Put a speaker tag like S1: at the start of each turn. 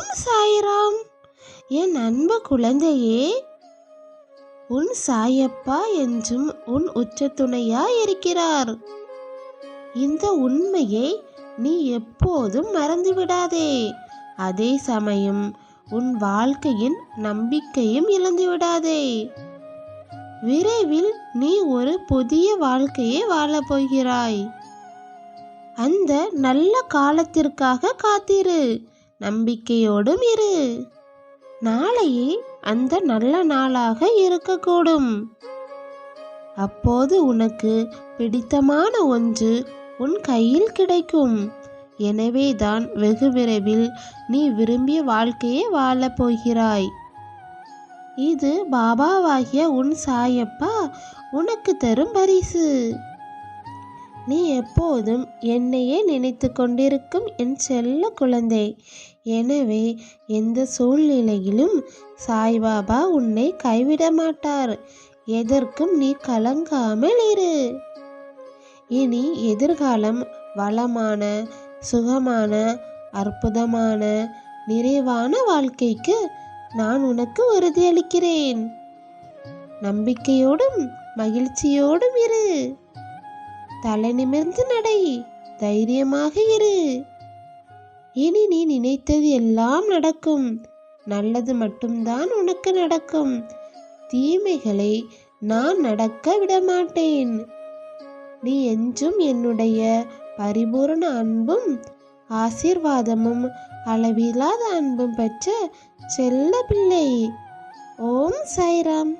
S1: ஓம் சாய்ராம்? என் அன்பு குழந்தையே உன் சாயப்பா என்றும் உன் உச்ச இருக்கிறார். இந்த உண்மையை நீ எப்போதும் மறந்துவிடாதே. அதே சமயம் உன் வாழ்க்கையின் நம்பிக்கையும் இழந்துவிடாதே. விரைவில் நீ ஒரு புதிய வாழ்க்கையை வாழப் போகிறாய் அந்த நல்ல காலத்திற்காக காத்திரு. நம்பிக்கையோடும் இரு. நாளையே அந்த நல்ல நாளாக இருக்கக்கூடும். அப்போது உனக்கு பிடித்தமான ஒன்று உன் கையில் கிடைக்கும். எனவேதான் வெகு விரைவில் நீ விரும்பிய வாழ்க்கையை வாழப் போகிறாய். இது பாபாவாகிய உன் சாயப்பா உனக்கு தரும் பரிசு. நீ எப்போதும் என்னையே நினைத்து கொண்டிருக்கும் என் செல்ல குழந்தை. எனவே எந்த சூழ்நிலையிலும் சாய்பாபா உன்னை கைவிட மாட்டார். எதற்கும் நீ கலங்காமல் இரு. இனி எதிர்காலம் வளமான சுகமான அற்புதமான நிறைவான வாழ்க்கைக்கு நான் உனக்கு உறுதியளிக்கிறேன். நம்பிக்கையோடும் மகிழ்ச்சியோடும் இரு. தலை நிமிர்ந்து நடை. தைரியமாக இரு. இனி நீ நினைத்தது எல்லாம் நடக்கும். நல்லது மட்டும்தான் உனக்கு நடக்கும். தீமைகளை நான் நடக்க விட மாட்டேன் நீ என்றும் என்னுடைய பரிபூரண அன்பும் ஆசீர்வாதமும் அளவில்லாத அன்பும் பெற்ற செல்ல பிள்ளை ஓம் சாய்ராம்.